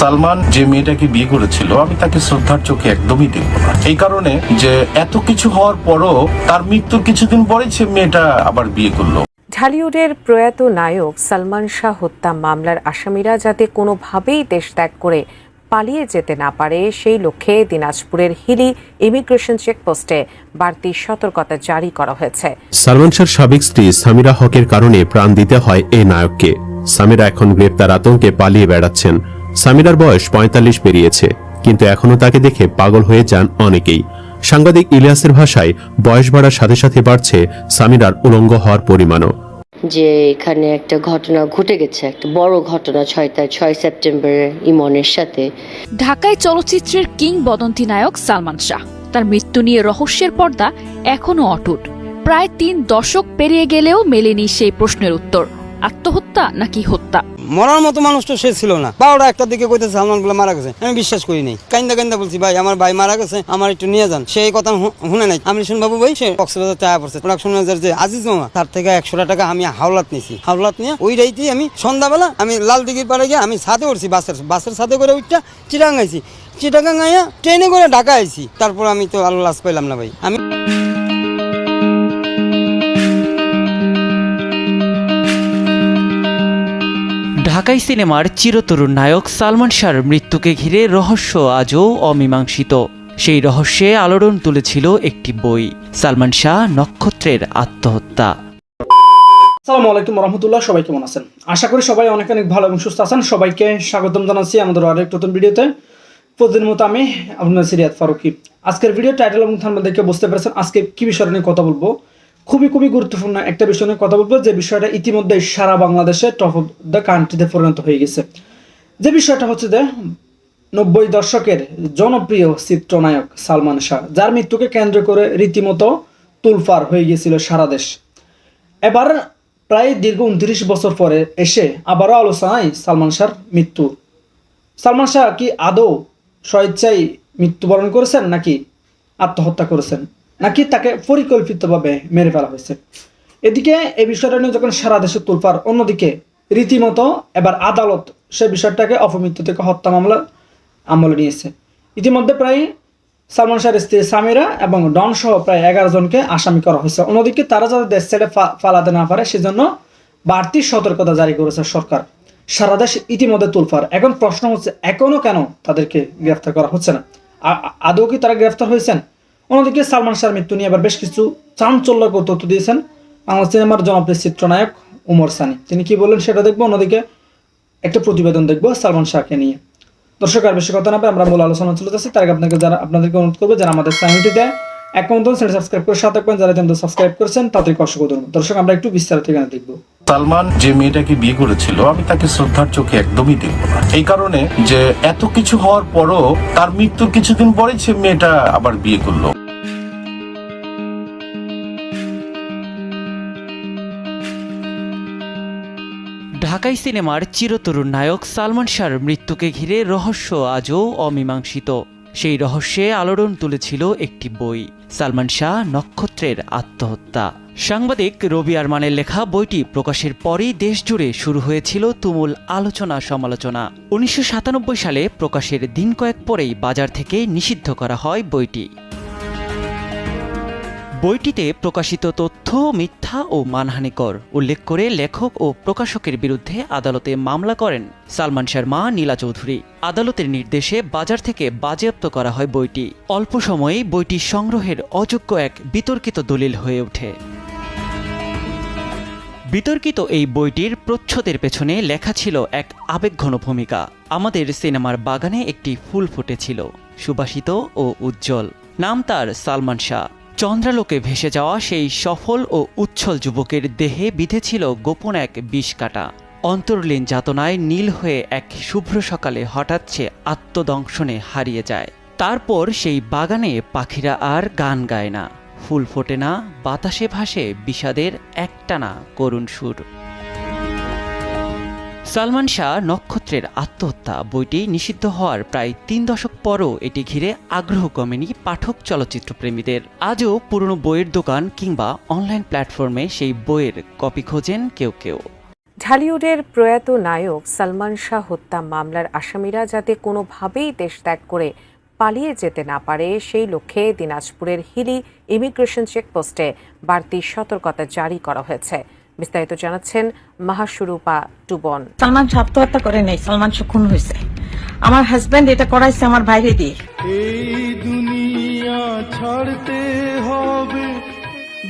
সালমান যে মেয়েটাকে বিয়ে করেছিল আমি তাকে শ্রদ্ধার চোখে একদমই দেখব না। এই কারণে যে এত কিছু হওয়ার পরও তার মৃত্যুর কিছুদিন পরেই সে মেয়েটা আবার বিয়ে করল। ঢালিউডের প্রয়াত নায়ক সালমান শাহ হত্যা মামলার আসামিরা যাতে কোনোভাবেই দেশ ত্যাগ করে পালিয়ে যেতে না পারে সেই লক্ষ্যে দিনাজপুরের হিলি ইমিগ্রেশন চেকপোস্টে বাড়তি সতর্কতা জারি করা হয়েছে। সালমান শাহর সাবেক স্ত্রী সামিরা হকের কারণে প্রাণ দিতে হয় এই নায়ককে। সামিরা এখন গ্রেপ্তার আতঙ্কে পালিয়ে বেড়াচ্ছেন। সামিরার বয়স পঁয়তাল্লিশ পেরিয়েছে কিন্তু এখনও তাকে দেখে পাগল হয়ে যান অনেকেই। সাংবাদিক ইলিয়াসের ভাষায় বয়স বাড়ার সাথে সাথে বাড়ছে সামিরার উলঙ্গ হওয়ার পরিমাণও। যে এখানে একটা ঘটনা ঘটে গেছে একটা বড় ঘটনা ছয় তারিখ ছয় সেপ্টেম্বরে ইমনের সাথে। ঢাকায় চলচ্চিত্রের কিংবদন্তি নায়ক সালমান শাহ। তার মৃত্যু নিয়ে রহস্যের পর্দা এখনও অটুট। প্রায় তিন দশক পেরিয়ে গেলেও মেলেনি সেই প্রশ্নের উত্তর। আত্মহত্যা নাকি হত্যা? মরার মতো মানুষ তো সে ছিল না। বারোটা একটার দিকে কইতেছে সালমানগুলো মারা গেছে। আমি বিশ্বাস করি নাই। কান্দা কান্দা বলছি, ভাই, আমার ভাই মারা গেছে, আমার একটু নিয়ে যান। সেই কথা শুনে নাই। আমি শুন বাবু ভাই, সে কক্সবাজার চায়া পড়ছে। প্রোডাকশন ম্যানেজার যে আজিজ মামা, তার থেকে একশোটা টাকা আমি হাওলাত নিয়েছি হাওলাত নিয়ে ওই রাইতেই আমি সন্ধ্যাবেলা আমি লাল দিঘির পাড়ে গিয়ে আমি সাথে উঠছি, বাসের বাসের সাথে করে উঠটা চিটাং আইছি। চিটাগাং আইয়া ট্রেনে করে ঢাকা আইছি। তারপর আমি তো আল্লাহ পাইলাম না ভাই। আমি ঢাকাই সিনেমার চিরতরুণ নায়ক সালমান শাহর মৃত্যুকে ঘিরে রহস্য আজও অমীমাংসিত। সেই রহস্যে আলোড়ন তুলেছিল একটি বই, সালমান শাহ নক্ষত্রের আত্মহত্যা। আসসালামু আলাইকুম রহমতুল্লাহ, সবাই কেমন আছেন? আশা করি সবাই অনেক অনেক ভালো এবং সুস্থ আছেন। সবাইকে স্বাগতম জানাচ্ছি আমাদের আরেক নতুন ভিডিওতে। প্রতিদিন মতো আমি আপনার সিরিয়াত ফারুকি। আজকের ভিডিও টাইটেল এবং থাম্বনেল দেখে বুঝতে পেরেছেন আজকে কি বিষয় নিয়ে কথা বলব। খুবই খুবই গুরুত্বপূর্ণ একটা বিষয় নিয়ে কথা বলব, যে বিষয়টা ইতিমধ্যে সারা বাংলাদেশে টপ অফ দ্য কান্ট্রিতে পরিণত হয়ে গেছে। যে বিষয়টা হচ্ছে যে, নব্বই দশকের জনপ্রিয় চিত্রনায়ক সালমান শাহ, যার মৃত্যুকে কেন্দ্র করে রীতিমতো তুলফার হয়ে গিয়েছিল সারা দেশ। এবার প্রায় দীর্ঘ উনত্রিশ বছর পরে এসে আবারও আলোচনায় সালমান শাহর মৃত্যু। সালমান শাহ কি আদৌ স্বেচ্ছায় মৃত্যুবরণ করেছেন নাকি আত্মহত্যা করেছেন? নাকি তাকে পরিকল্পিতভাবে মেরে ফেলা হয়েছে? এদিকে এই বিষয়টা নিয়ে যখন সারা দেশে তুলপার অন্যদিকে রীতিমতো এবার আদালত সে বিষয়টাকে অপমৃত্যু থেকে হত্যা মামলা, আমলে নিয়েছে। ইতিমধ্যে প্রায় সালমান শাহের স্ত্রী সামিরা এবং ডন সহ প্রায় এগারো জনকে আসামি করা হয়েছে। অন্যদিকে তারা যাতে দেশ ছেড়ে ফালাতে না পারে, সেজন্য বাড়তি সতর্কতা জারি করেছে সরকার। সারা দেশ ইতিমধ্যে তুলফার। এখন প্রশ্ন হচ্ছে, এখনও কেন তাদেরকে গ্রেফতার করা হচ্ছে না? আদৌ কি তারা গ্রেফতার হয়েছেন? অন্যদিকে সালমান শাহর মৃত্যু নিয়ে আবার বেশ কিছু চাঞ্চল্যকর তথ্য দিয়েছেন বাংলা সিনেমার জনপ্রিয় চিত্রনায়ক উমর সানি। তিনি কি বললেন সেটা দেখব, অন্যদিকে একটা প্রতিবেদন দেখব সালমান শাহকে নিয়ে। দর্শক, আর বেশি কথা না আমরা মূল আলোচনা চলে যাচ্ছি। তার আগে আপনাকে যারা আপনাদেরকে অনুরোধ করব যারা আমাদের চ্যানেলটিতে মতন চ্যানেল সাবস্ক্রাইব করে সাথে থাকবেন। যারা চ্যানেল সাবস্ক্রাইব করেছেন, তাদেরকে অসংখ্য ধন্যবাদ। দর্শক, আমরা একটু বিস্তারিত এখানে দেখব। সালমান যে মেয়েটাকে বিয়ে করেছিল, আমি তাকে শ্রদ্ধার চোখে একদমই দেখব না। এই কারণে যে এত কিছু হওয়ার পরও তার মৃত্যুর কিছুদিন পরেই সে মেয়েটা আবার বিয়ে করল। ঢাকাই সিনেমার চিরতরুণ নায়ক সালমান শাহর মৃত্যুকে ঘিরে রহস্য আজও অমীমাংসিত। সেই রহস্যে আলোড়ন তুলেছিল একটি বই, সালমান শাহ নক্ষত্রের আত্মহত্যা। সাংবাদিক রবি আরমানের লেখা বইটি প্রকাশের পরই দেশজুড়ে শুরু হয়েছিল তুমুল আলোচনা সমালোচনা। উনিশশো সাতানব্বই সালে প্রকাশের দিন কয়েক পরেই বাজার থেকে নিষিদ্ধ করা হয় বইটি। বইটিতে প্রকাশিত তথ্য, মিথ্যা ও মানহানিকর উল্লেখ করে লেখক ও প্রকাশকের বিরুদ্ধে আদালতে মামলা করেন সালমান শাহর মা নীলা চৌধুরী। আদালতের নির্দেশে বাজার থেকে বাজেয়াপ্ত করা হয় বইটি। অল্প সময়েই বইটি সংগ্রহের অযোগ্য এক বিতর্কিত দলিল হয়ে ওঠে। বিতর্কিত এই বইটির প্রচ্ছদের পেছনে লেখা ছিল এক আবেগঘন ভূমিকা। আমাদের সিনেমার বাগানে একটি ফুল ফুটেছিল, সুবাসিত ও উজ্জ্বল। নাম তার সালমান শাহ। চন্দ্রালোকে ভেসে যাওয়া সেই সফল ও উচ্ছল যুবকের দেহে বিঁধেছিল গোপন এক বিষ কাটা। অন্তর্লীন যাতনায় নীল হয়ে এক শুভ্র সকালে হঠাৎ সে আত্মদংশনে হারিয়ে যায়। তারপর সেই বাগানে পাখিরা আর গান গায় না। ফুল ফোটে না, বাতাসে ভাসে বিষাদের একটানা করুণ সুর। সালমান শাহ নক্ষত্রের আত্মহত্যা বইটি নিষিদ্ধ হওয়ার প্রায় তিন দশক পরও এটি ঘিরে আগ্রহ কমেনি পাঠক চলচ্চিত্র প্রেমীদের আজও পুরনো বইয়ের দোকান কিংবা অনলাইন প্ল্যাটফর্মে সেই বইয়ের কপি খোঁজেন কেউ কেউ। ঢালিউডের প্রয়াত নায়ক সালমান শাহ হত্যা মামলার আসামিরা যাতে কোনোভাবেই দেশ ত্যাগ করে পালিয়ে যেতে না পারে, সেই লক্ষ্যে দিনাজপুরের হিলি ইমিগ্রেশন চেকপোস্টে বাড়তি সতর্কতা জারি করা হয়েছে। বিস্তারিত জানাচ্ছেন মাহাসুরূপা টুবন। সালমান আত্মহত্যা করে নেই সালমান খুন হয়েছে। আমার হাজবেন্ড এটা করাইছে আমার বাইরে দিয়ে।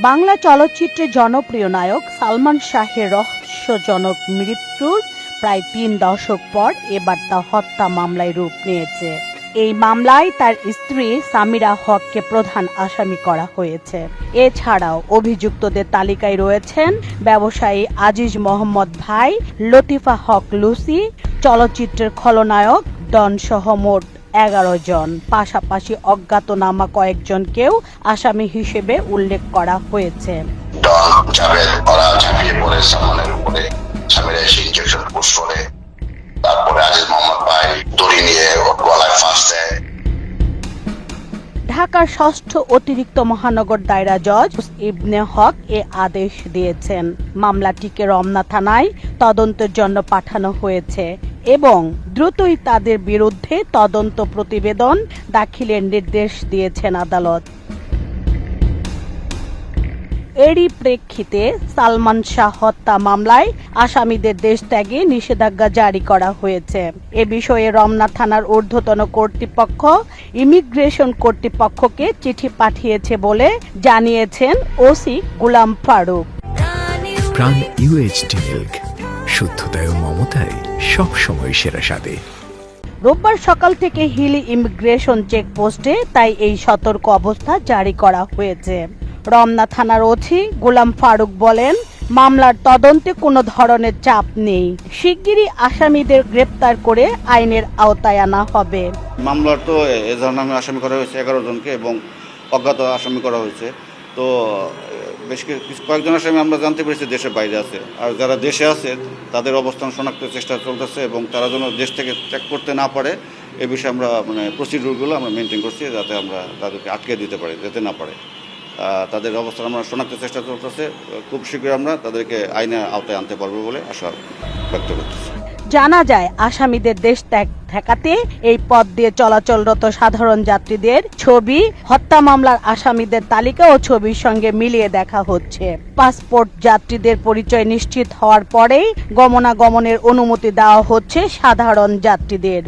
বাংলা চলচ্চিত্রে জনপ্রিয় নায়ক সালমান শাহের রহস্যজনক মৃত্যুর প্রায় তিন দশক পর এবার তা হত্যা মামলায় রূপ নিয়েছে। এই মামলায় তার স্ত্রী সামিরা হককে প্রধান আসামি করা হয়েছে। এছাড়াও অভিযুক্তদের তালিকায় রয়েছেন ব্যবসায়ী আজিজ মোহাম্মদ ভাই, লতিফা হক লুসি, চলচ্চিত্রের খলনায়ক ডন সহ মোট এগারো জন। পাশাপাশি অজ্ঞাতনামা কয়েকজনকেও আসামি হিসেবে উল্লেখ করা হয়েছে। তারপরে আজিজ মোহাম্মদ ঢাকার ষষ্ঠ অতিরিক্ত মহানগর দায়রা জজ ইবনে হক এ আদেশ দিয়েছেন। মামলাটিকে রমনা থানায় তদন্তের জন্য পাঠানো হয়েছে এবং দ্রুতই তাদের বিরুদ্ধে তদন্ত প্রতিবেদন দাখিলের নির্দেশ দিয়েছেন আদালত। এরই প্রেক্ষিতে সালমান শাহ হত্যা মামলায় আসামিদের দেশ ত্যাগে নিষেধাজ্ঞা জারি করা হয়েছে। এ বিষয়ে রমনা থানার ঊর্ধ্বতন কর্তৃপক্ষ ইমিগ্রেশন কর্তৃপক্ষকে চিঠি পাঠিয়েছে বলে জানিয়েছেন ওসি গুলাম ফারুক। প্রাণ ইউএইচডি মিল্ক শুদ্ধতায় ও মমতায় সবসময় সেরা স্বাদে। রোববার সকাল থেকে হিলি ইমিগ্রেশন চেকপোস্টে তাই এই সতর্ক অবস্থা জারি করা হয়েছে। রমনা থানার ওসি গোলাম ফারুক বলেন, মামলার তদন্তে কোনো ধরনের চাপ নেই। শিগগিরই আসামিদের গ্রেপ্তার করে আইনের আওতায় আনা হবে। মামলার তো এজাহার নামে আসামি করা হয়েছে, এগারো জনকে এবং অজ্ঞাত আসামি করা হয়েছে। তো বেশ কিছু কয়েকজন আসামি আমরা জানতে পেরেছি দেশের বাইরে আছে। আর যারা দেশে আছে, তাদের অবস্থান শনাক্তের চেষ্টা চলতেছে এবং তারা যেন দেশ থেকে ত্যাগ করতে না পারে, এ বিষয়ে আমরা মানে প্রসিডিউরগুলো আমরা মেনটেন করছি যাতে আমরা তাদেরকে আটকে দিতে পারি, যেতে না পারে। তাদের অবস্থান আমরা শনাক্তের চেষ্টা চলতেছে। খুব শীঘ্রই আমরা তাদেরকে আইনের আওতায় আনতে পারব বলে আশা ব্যক্ত করতেছি। জানা যায়, আসামিদের দেশ ত্যাগ ঠেকাতে এই পথ দিয়ে চলাচলরত সাধারণ যাত্রীদের ছবি, হত্যা মামলার আসামিদের তালিকা ও ছবির সঙ্গে মিলিয়ে দেখা হচ্ছে। পাসপোর্ট যাত্রীদের পরিচয় নিশ্চিত হওয়ার পরেই গমনাগমনের অনুমতি দেওয়া হচ্ছে সাধারণ যাত্রীদের।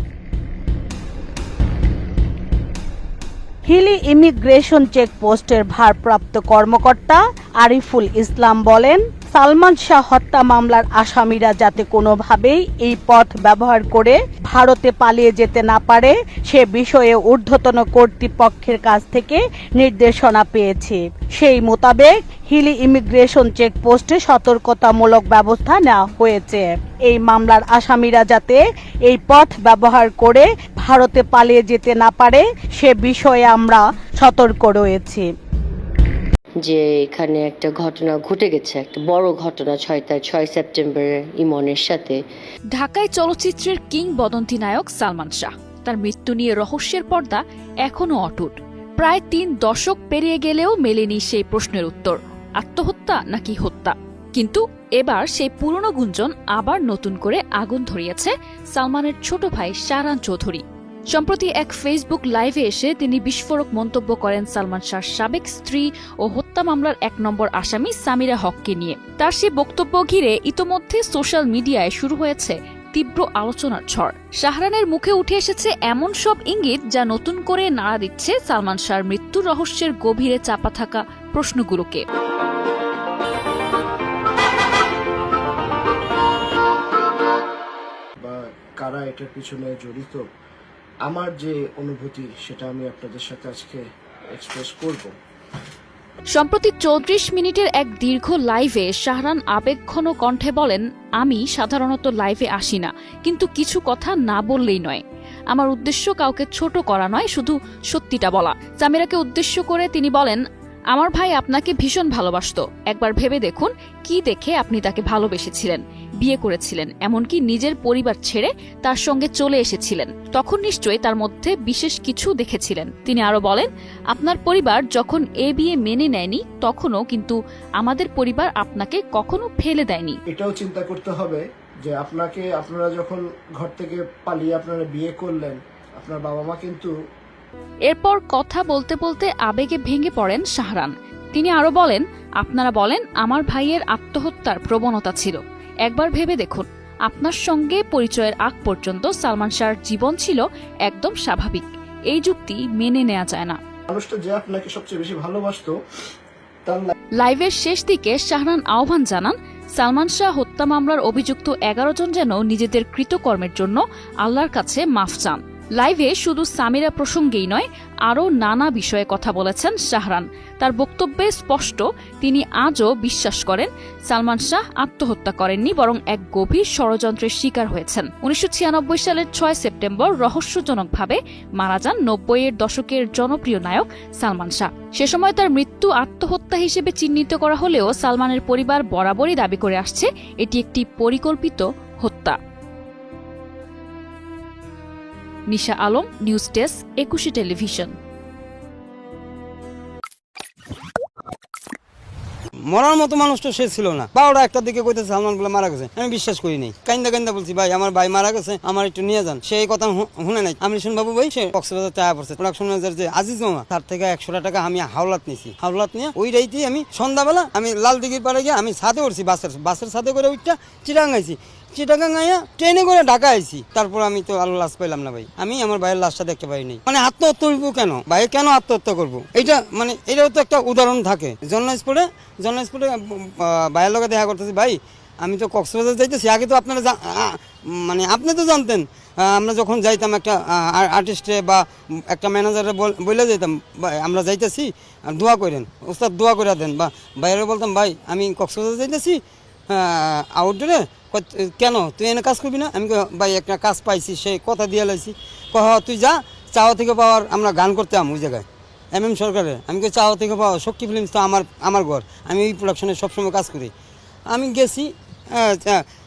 হিলি ইমিগ্রেশন চেকপোস্টের ভারপ্রাপ্ত কর্মকর্তা আরিফুল ইসলাম বলেন, সালমান শাহ হত্যা মামলার আসামিরা যাতে কোনোভাবেই এই পথ ব্যবহার করে ভারতে পালিয়ে যেতে না পারে, সে বিষয়ে ঊর্ধ্বতন কর্তৃপক্ষের কাছ থেকে নির্দেশনা পেয়েছে। সেই মোতাবেক হিলি ইমিগ্রেশন চেকপোস্টে সতর্কতামূলক ব্যবস্থা নেওয়া হয়েছে। এই মামলার আসামিরা যাতে এই পথ ব্যবহার করে ভারতে পালিয়ে যেতে না পারে, সে বিষয়ে আমরা সতর্ক রয়েছি। যে এখানে একটা ঘটনা ঘটে গেছে, একটা বড় ঘটনা ছয় তার ছয় সেপ্টেম্বরে ইমনের সাথে। ঢাকায় চলচ্চিত্রের কিংবদন্তি নায়ক সালমান শাহ। তার মৃত্যু নিয়ে রহস্যের পর্দা এখনও অটুট। প্রায় তিন দশক পেরিয়ে গেলেও মেলেনি সেই প্রশ্নের উত্তর, আত্মহত্যা নাকি হত্যা? কিন্তু এবার সেই পুরনো গুঞ্জন আবার নতুন করে আগুন ধরিয়েছে সালমানের ছোট ভাই শাহরান চৌধুরী। সম্প্রতি এক ফেসবুক লাইভে এসে তিনি বিস্ফোরক মন্তব্য করেন সালমান শাহর সাবেক স্ত্রী ও হত্যা মামলার এক নম্বর আসামি সামিরা হককে নিয়ে। তার সে বক্তব্য ঘিরে ইতোমধ্যে সোশ্যাল মিডিয়ায় শুরু হয়েছে তীব্র আলোচনার ঝড়। শাহরানের মুখে উঠে এসেছে এমন সব ইঙ্গিত যা নতুন করে নাড়া দিচ্ছে সালমান শাহর মৃত্যুর রহস্যের গভীরে চাপা থাকা প্রশ্নগুলোকে। কারা এটার পিছনে জড়িত? আমার যে অনুভূতি, সেটা আমি আপনাদের সাথে আজকে এক্সপ্রেস করব। সম্প্রতি চৌত্রিশ মিনিটের এক দীর্ঘ লাইভে শাহরান আবেগঘন কণ্ঠে বলেন, আমি সাধারণত লাইভে আসি না, কিন্তু কিছু কথা না বললেই নয়। আমার উদ্দেশ্য কাউকে ছোট করা নয়, শুধু সত্যিটা বলা। সামিরাকে উদ্দেশ্য করে তিনি বলেন, আমার ভাই আপনাকে ভীষণ ভালোবাসতো। একবার ভেবে দেখুন, কি দেখে আপনি তাকে ভালোবেসেছিলেন। বিয়ে করেছিলেন এমনকি নিজের পরিবার ছেড়ে তার সঙ্গে চলে এসেছিলেন। তখন নিশ্চয়ই তার মধ্যে বিশেষ কিছু দেখেছিলেন। তিনি আরও বলেন আপনার পরিবার যখন এ বিয়ে মেনে নেয়নি তখনও কিন্তু আমাদের পরিবার আপনাকে কখনো ফেলে দেয়নি। এটাও চিন্তা করতে হবে যে আপনাকে আপনারা যখন ঘর থেকে পালিয়ে আপনারা বিয়ে করলেন আপনার বাবা মা কিন্তু এরপর কথা বলতে বলতে আবেগে ভেঙে পড়েন শাহরান। তিনি আরও বলেন আপনারা বলেন আমার ভাইয়ের আত্মহত্যার প্রবণতা ছিল। একবার ভেবে দেখুন আপনার সঙ্গে পরিচয়ের আগ পর্যন্ত সালমান শাহর জীবন ছিল একদম স্বাভাবিক। এই যুক্তি মেনে নেওয়া যায় না। মানুষটা যে আপনাকে সবচেয়ে বেশি ভালোবাসতো লাইভের শেষ দিকে শাহরান আহ্বান জানান সালমান শাহ হত্যা মামলার অভিযুক্ত এগারো জন যেন নিজেদের কৃতকর্মের জন্য আল্লাহর কাছে মাফ চান। লাইভে শুধু সামিরা প্রসঙ্গেই নয়, আরও নানা বিষয়ে কথা বলেছেন শাহরান। তার বক্তব্যে স্পষ্ট, তিনি আজও বিশ্বাস করেন, সালমান শাহ আত্মহত্যা করেননি, বরং এক গভীর ষড়যন্ত্রের শিকার হয়েছেন। উনিশশো ছিয়ানব্বই সালের ছয় সেপ্টেম্বর রহস্যজনকভাবে মারা যান নব্বইয়ের দশকের জনপ্রিয় নায়ক সালমান শাহ। সে সময় তার মৃত্যু আত্মহত্যা হিসেবে চিহ্নিত করা হলেও সালমানের পরিবার বরাবরই দাবি করে আসছে, এটি একটি পরিকল্পিত হত্যা। Nisha Alam, news desk, Ekushey television. মরার মতো মানুষ তো সে ছিল না। বারোটা একটার দিকে কইতেছে সালমান বলে মারা গেছে। আমি বিশ্বাস করি নাই। কাইন্দা কাইন্দা বলছি, ভাই, আমার ভাই মারা গেছে, আমার একটু নিয়ে যান। সেই কথা শুনে নাই। আমি শুন বাবু ভাই, সে কক্সবাজার চায়া পড়ছে। প্রোডাকশন ম্যানেজার যে আজিজ মামা, তার থেকে একশো টাকা আমি হাওলাত নিয়েছি হাওলাত নিয়ে ওই রাইতেই আমি সন্ধ্যাবেলা আমি লাল দিঘির পাড়ে গিয়ে আমি সাথে উঠছি, বাসের বাসের সাথে করে উঠটা চিরাং আইছি চিটাগাং ট্রেনে করে ঢাকা আইছি। তারপর আমি তো আল্লাহ লাশ পাইলাম না ভাই। আমি আমার ভাইয়ের লাশটা দেখতে পাই নাই। মানে আত্মহত্যা করব কেন? ভাই কেন আত্মহত্যা করব? এটা মানে এটাও তো একটা উদাহরণ থাকে। জন্ম স্পোর্টে জন্ম স্পোর্টে ভাইয়ের লগে দেখা করতেছি, ভাই, আমি তো কক্সবাজার যাইতেছি। আগে তো আপনারা মানে আপনি তো জানতেন আমরা যখন যাইতাম একটা আর্টিস্টে বা একটা ম্যানেজারে বলে ভাই, আমরা যাইতেছি দোয়া করেন, ওস্তাদ দোয়া করে দেন, বা বাইরে বলতাম, ভাই, আমি কক্সবাজার যাইতেছি আউটডোরে কেন? তুই এনে কাজ করবি না? আমি ভাই, একটা কাজ পাইছি সে কথা দিয়ে লাইছি। কহ তুই যা চাওয়া থেকে পাওয়ার আমরা গান করতে আম ওই জায়গায়। এম এম সরকারের, আমি কই চাওয়া থেকে পাওয়া, শক্তি ফিল্মস তো আমার আমার ঘর। আমি এই প্রোডাকশনে সবসময় কাজ করি। আমি গেছি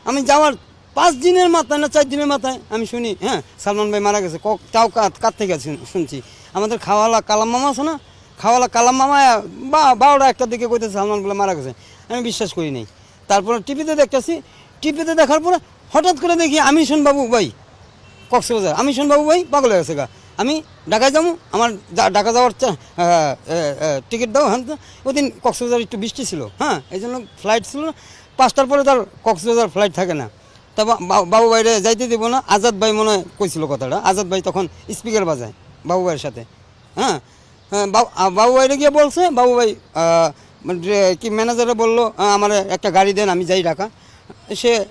আমি যাওয়ার পাঁচ দিনের মাথায় না চার দিনের মাথায়, আমি শুনি হ্যাঁ সালমান ভাই মারা গেছে ক- তাও কার থেকে শুন- শুনছি। আমাদের খাওয়ালা কালাম মামা আছে না? খাওয়ালা কালাম মামা, বা, বারোটা একটার দিকে কইতেছে সালমান বলে মারা গেছে। আমি বিশ্বাস করি নাই। তারপরে টিভিতে দেখতেছি টিভিতে দেখার পরে হঠাৎ করে দেখি আমি বাবু ভাই, কক্সবাজার। আমি বাবু ভাই, পাগল হয়ে গেছে গা। আমি ঢাকায় যাব, আমার ঢাকা যাওয়ার টিকিট দাও হ্যাঁ ওই দিন কক্সবাজার একটু বৃষ্টি ছিল হ্যাঁ এই জন্য ফ্লাইট ছিল। পাঁচটার পরে তার কক্সবাজার ফ্লাইট থাকে না। তা বাবু ভাইরে যাইতে দিব না। আজাদ ভাই মনে হয় কইছিল কথাটা। আজাদ ভাই তখন স্পিকার বাজায়, বাবু ভাইয়ের সাথে হ্যাঁ। বাবু ভাইরে গিয়ে বলছে, বাবু ভাই মানে কি ম্যানেজারে বলল আমার একটা গাড়ি দেন, আমি যাই ঢাকা। সে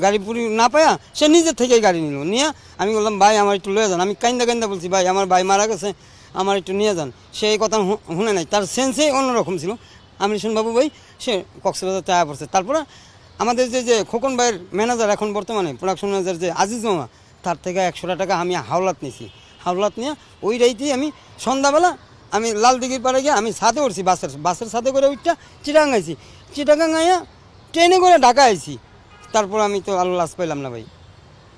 গাড়ি পুরি না পায়া, সে নিজের থেকেই গাড়ি নিল। নিয়ে আমি বললাম, ভাই, আমার একটু লয়ে যান। আমি কাইন্দা কাইন্দা বলছি, ভাই, আমার ভাই মারা গেছে, আমার একটু নিয়ে যান। সেই কথা হু- শুনে নাই। তার সেন্সেই অন্যরকম ছিল। আমি বাবু ভাই, সে কক্সবাজার চায়া পড়ছে। তারপরে আমাদের যে যে খোকন ভাইয়ের ম্যানেজার এখন বর্তমানে প্রোডাকশন ম্যানেজার যে আজিজ মামা, তার থেকে একশো টাকা আমি হাওলাত নিয়েছি। হাওলাত নিয়ে ওই রাইতেই আমি সন্ধ্যাবেলা আমি লাল দিঘির পাড়ে গিয়ে আমি সাথে উঠছি বাসের বাসের সাথে করে উঠটা চিটাং আইছি। চিটাগাং আইয়া ট্রেনে করে ঢাকা আইছি। তারপর আমি তো আল্লাহ লাশ পাইলাম না ভাই।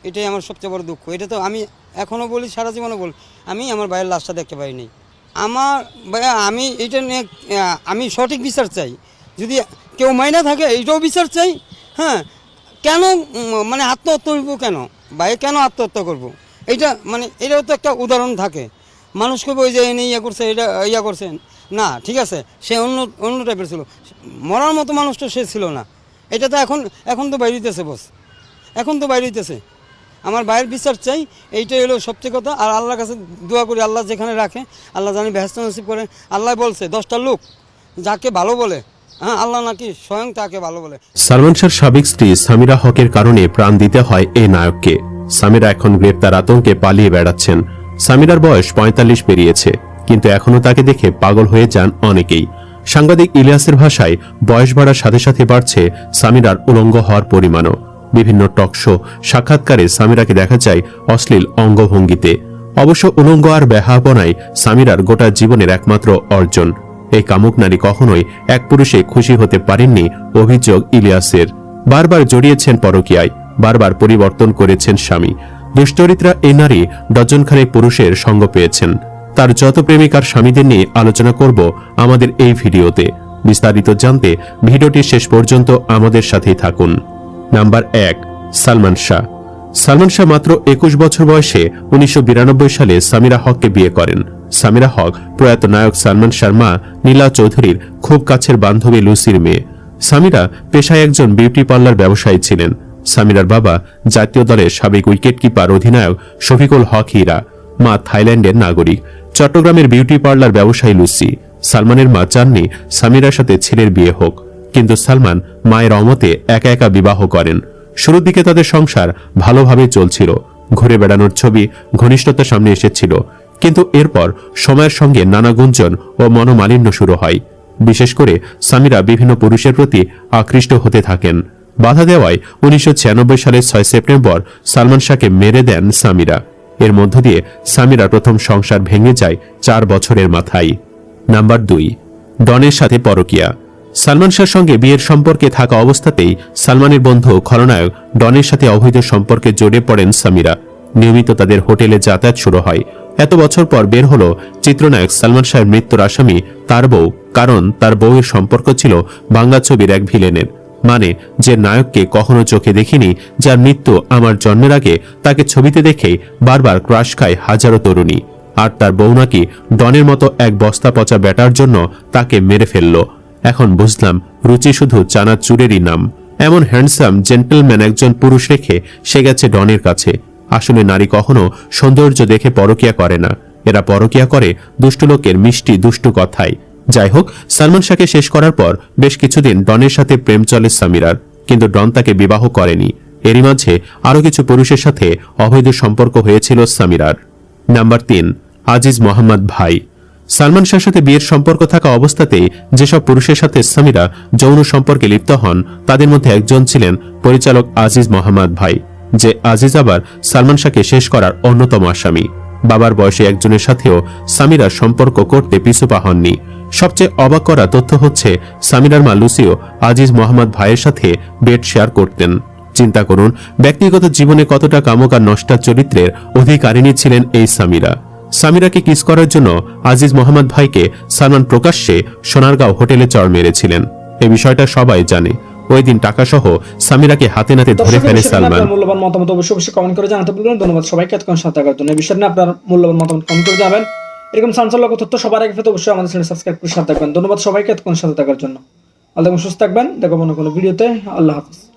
এটাই আমার সবচেয়ে বড় দুঃখ। এটা তো আমি এখনও বলি, সারা জীবনও বলি, আমি আমার ভাইয়ের লাশটা দেখতে পাইনি আমার আমি এটা নিয়ে আমি সঠিক বিচার চাই। যদি কেউ মাইনা থাকে, এইটাও বিচার চাই। হ্যাঁ কেন মানে আত্মহত্যা করব কেন? ভাই কেন আত্মহত্যা করব। এইটা মানে এটাও তো একটা উদাহরণ থাকে। মানুষ কবে ওই যে এনে ইয়া করছে, এটা, ইয়া করছে না, ঠিক আছে, সে অন্য অন্য টাইপের ছিল। মরার মতো মানুষ তো সে ছিল না। এটা তো এখন এখন তো বাইরে হইতেছে বস এখন তো বাইরে হইতেছে। আমার ভাইয়ের বিচার চাই, এইটাই হলো সবচেয়ে কথা। আর আল্লাহর কাছে দোয়া করি, আল্লাহ যেখানে রাখে, আল্লাহ জানি ব্যস্ত নসিব করে। আল্লাহ বলছে, দশটা লোক যাকে ভালো বলে হ্যাঁ আল্লাহ নাকি স্বয়ং তাকে ভালো বলে। সালমান শাহর সাবেক স্ত্রী সামিরা হকের কারণে প্রাণ দিতে হয় এই নায়ককে। সামিরা এখন গ্রেপ্তার আতঙ্কে পালিয়ে বেড়াচ্ছেন। সামিরার বয়স পঁয়তাল্লিশ পেরিয়েছে, কিন্তু এখনও তাকে দেখে পাগল হয়ে যান অনেকেই। সাংবাদিক ইলিয়াসের ভাষায় বয়স বাড়ার সাথে সাথে বাড়ছে সামিরার উলঙ্গ হওয়ার পরিমাণও। বিভিন্ন টকশো সাক্ষাৎকারে সামিরাকে দেখা যায় অশ্লীল অঙ্গভঙ্গিতে। অবশ্য উলঙ্গ আর বেহাবনাই সামিরার গোটা জীবনের একমাত্র অর্জন। এই কামুক নারী কখনোই এক পুরুষে খুশি হতে পারেননি অভিযোগ ইলিয়াসের। বারবার জড়িয়েছেন পরকিয়ায়, বারবার পরিবর্তন করেছেন স্বামী। দুশ্চরিত্রা এই নারী ডজনখানেক পুরুষের সঙ্গ পেয়েছেন। তার যত প্রেমিকার স্বামীদের নিয়ে আলোচনা করব আমাদের এই ভিডিওতে। বিস্তারিত জানতে ভিডিওটি শেষ পর্যন্ত আমাদের সাথেই থাকুন। নাম্বার এক, সালমান শাহ। সালমান শাহ মাত্র একুশ বছর বয়সে উনিশশো বিরানব্বই সালে সামিরা হককে বিয়ে করেন। সামিরা হক প্রয়াত নায়ক সালমান শাহর মা নীলা চৌধুরীর খুব কাছের বান্ধবী লুসির মেয়ে। সামিরা পেশায় একজন বিউটি পার্লার ব্যবসায়ী ছিলেন। সামিরার বাবা জাতীয় দলের সাবেক উইকেট কিপার অধিনায়ক শফিকুল হক হীরা। মা থাইল্যান্ডের নাগরিক। চট্টগ্রামের বিউটি পার্লার ব্যবসায়ী লুসি, সালমানের মা চাননি, সামিরার সাথে ছেলের বিয়ে হোক। কিন্তু সালমান মায়ের অমতে একা একা বিবাহ করেন। শুরুর দিকে তাদের সংসার ভালোভাবে চলছিল। ঘুরে বেড়ানোর ছবি ঘনিষ্ঠতার সামনে এসেছিল। কিন্তু এরপর সময়ের সঙ্গে নানা গুঞ্জন ও মনোমালিন্য শুরু হয়। বিশেষ করে সামিরা বিভিন্ন পুরুষের প্রতি আকৃষ্ট হতে থাকেন। বাধা দেওয়ায় উনিশশো ছিয়ানব্বই সালের ছয় সেপ্টেম্বর সালমান শাহকে মেরে দেন সামিরা। এর মধ্য দিয়ে সামিরা প্রথম সংসার ভেঙে যায় চার বছরের মাথায়। নাম্বার দুই, ডনের সাথে পরকিয়া। সালমান শাহর সঙ্গে বিয়ের সম্পর্কে থাকা অবস্থাতেই সালমানের বন্ধু খলনায়ক ডনের সাথে অবৈধ সম্পর্কে জড়িয়ে পড়েন সামিরা। নিয়মিত তাদের হোটেলে যাতায়াত শুরু হয়। এত বছর পর বের হল চিত্রনায়ক সালমান শাহের মৃত্যুর আসামি তার বউ, কারণ তার বউয়ের সম্পর্ক ছিল বাংলা ছবির এক ভিলেনের। মানে যে নায়ককে কখনো চোখে দেখিনি, যার মৃত্যু আমার জন্মের আগে তাকে ছবিতে দেখেই বারবার ক্রাশ খায় হাজারো তরুণী। আর তার বউ নাকি ডনের মতো এক বস্তা পচা ব্যাটার জন্য তাকে মেরে ফেলল। এখন বুঝলাম রুচি শুধু চানাচুরেরই নাম। এমন হ্যান্ডসাম জেন্টলম্যান একজন পুরুষ রেখে সে গেছে ডনের কাছে। আসলে নারী কখনো সৌন্দর্য দেখে পরকিয়া করে না। এরা পরকিয়া করে দুষ্ট লোকের মিষ্টি দুষ্টু কথায়। যাই হোক, সালমান শাহকে শেষ করার পর বেশ কিছুদিন ডনের সাথে প্রেম চলে সামিরার, কিন্তু ডন তাকে বিবাহ করেনি। এরই মাঝে আরও কিছু পুরুষের সাথে অবৈধ সম্পর্ক হয়েছিল সামিরার। নাম্বার তিন, আজিজ মোহাম্মদ ভাই। সালমান শাহর সাথে বিয়ের সম্পর্ক থাকা অবস্থাতেই যেসব পুরুষের সাথে সামিরা যৌন সম্পর্কে লিপ্ত হন, তাদের মধ্যে একজন ছিলেন পরিচালক আজিজ মোহাম্মদ ভাই, যে আজিজ আবার সালমান শাহকে শেষ করার অন্যতম আসামি। বাবার বয়সে একজনের সাথেও সামিরা সম্পর্ক করতে পিছুপা হননি। সবচেয়ে অবাক করা তথ্য হচ্ছে, সামিরার মা লুসিও আজিজ মোহাম্মদ ভাইয়ের সাথে বেড শেয়ার করতেন। চিন্তা করুন, ব্যক্তিগত জীবনে কতটা কামক আর নষ্টার চরিত্রের অধিকারিণী ছিলেন এই সামিরা। সামিরাকে কিস করার জন্য আজিজ মোহাম্মদ ভাইকে সালমান প্রকাশ্যে সোনারগাঁও হোটেলে চড় মেরেছিলেন। এ বিষয়টা সবাই জানে। ওই দিন টাকাসহ সামিরাকে হাতে নাতে ধরে ফেলে সালমান। মূল্যবান মতামত অবশ্যই অবশ্যই কমেন্ট করে জানাতে বলবেন ধন্যবাদ সবাইকে এতক্ষণ সাথে থাকার জন্য। এই বিষয় নিয়ে আপনার মূল্যবান মতামত কমেন্ট করে জানাবেন। এরকম চাঞ্চল্যক তথ্য সবার আগে পেতে অবশ্যই আমাদের চ্যানেল সাবস্ক্রাইব করে সাথে থাকবেন। ধন্যবাদ সবাইকে এতক্ষণ সাথে থাকার জন্য। আল্লাহ সুস্থ থাকবেন। দেখো মনে কোনো ভিডিওতে। আল্লাহ হাফিজ।